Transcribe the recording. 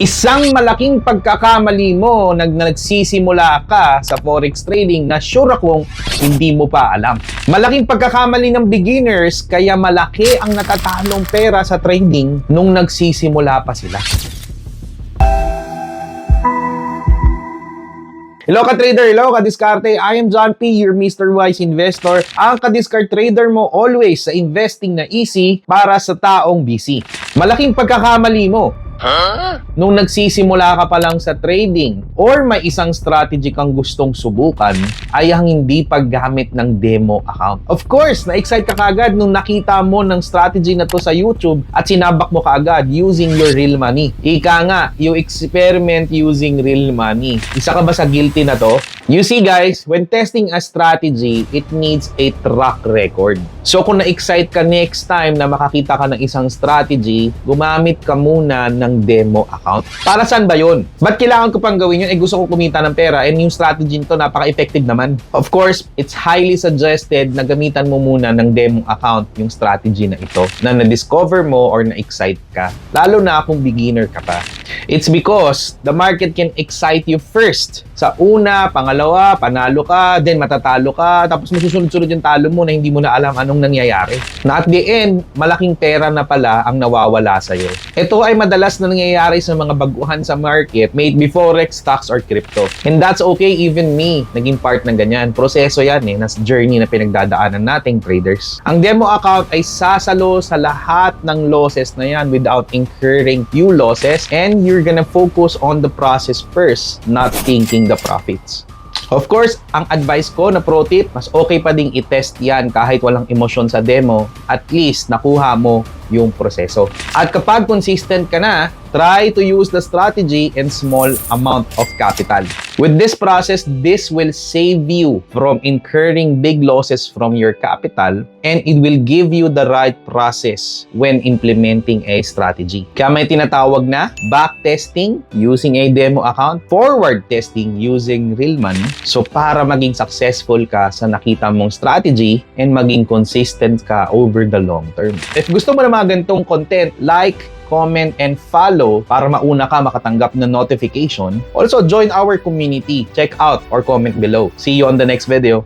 Isang malaking pagkakamali mo nag nagsisimula ka sa forex trading na sure akong hindi mo pa alam. Malaking pagkakamali ng beginners kaya malaki ang natatalong pera sa trading nung nagsisimula pa sila. Hello ka-trader, hello ka-diskarte. I am John P, your Mr. Wise Investor. Ang ka-discard trader mo always sa investing na easy para sa taong busy. Malaking pagkakamali mo nung nagsisimula ka pa lang sa trading or may isang strategy kang gustong subukan ay ang hindi paggamit ng demo account. Of course, na-excite ka kagad nung nakita mo ng strategy na to sa YouTube at sinabak mo kaagad using your real money. Ika nga, you experiment using real money. Isa ka ba sa guilty na to? You see guys, when testing a strategy, it needs a track record. So kung na-excite ka next time na makakita ka ng isang strategy, gumamit ka muna ng demo account. Para saan ba yun? Ba't kailangan ko pang gawin yun? Eh gusto ko kumita ng pera and yung strategy nito napaka-effective naman. Of course, it's highly suggested na gamitan mo muna ng demo account yung strategy na ito na na-discover mo or na-excite ka. Lalo na kung beginner ka pa. It's because the market can excite you first. Sa una, pangalawa, panalo ka, then matatalo ka, tapos masusunod-sunod yung talo mo na hindi mo na alam anong nangyayari. Na at the end, malaking pera na pala ang nawawala sa'yo. Ito ay madalas na nangyayari sa mga baguhan sa market, it be forex, stocks, or crypto. And that's okay, even me, naging part ng ganyan. Proseso yan eh, nas journey na pinagdadaanan nating traders. Ang demo account ay sasalo sa lahat ng losses na yan without incurring few losses and you're gonna focus on the process first, not thinking the profits. Of course, ang advice ko na pro tip, mas okay pa ding i-test yan kahit walang emosyon sa demo. At least, nakuha mo yung proseso. At kapag consistent ka na, try to use the strategy in small amount of capital. With this process, this will save you from incurring big losses from your capital and it will give you the right process when implementing a strategy. Kaya may tinatawag na back testing using a demo account, forward testing using real money. So para maging successful ka sa nakita mong strategy and maging consistent ka over the long term. If gusto mo na mga ganitong content, like, comment, and follow para mauna ka makatanggap ng notification. Also, join our community. Check out or comment below. See you on the next video.